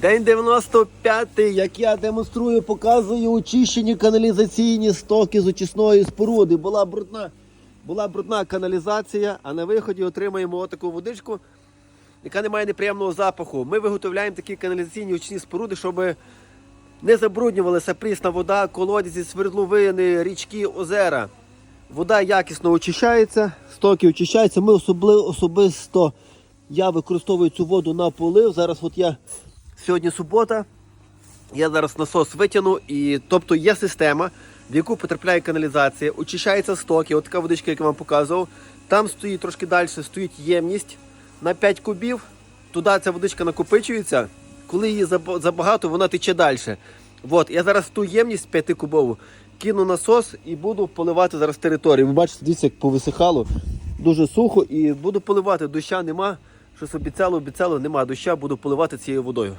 День 95-й, як я демонструю, показую очищені каналізаційні стоки з очисної споруди. Була брудна, була брудна каналізація, а на виході отримаємо отаку водичку, яка не має неприємного запаху. Ми виготовляємо такі каналізаційні очисні споруди, щоб не забруднювалася прісна вода, колодязі, свердловини, річки, озера. Вода якісно очищається, стоки очищаються. Ми особли, особисто я використовую цю воду на полив. Зараз от я сьогодні субота. Я зараз насос витягну, і тобто є система, в яку потрапляє каналізація, очищаються стоки, от така водичка, як я вам показував. Там стоїть трошки далі, стоїть ємність на 5 кубів. Туди ця водичка накопичується. Коли її забагато, вона тече далі. От, я зараз ту ємність 5 кубову кину насос і буду поливати зараз територію. Ви бачите, дивіться, як повисихало. Дуже сухо і буду поливати. Доща нема. Щось обіцяло, обіцяло, нема доща, буду поливати цією водою.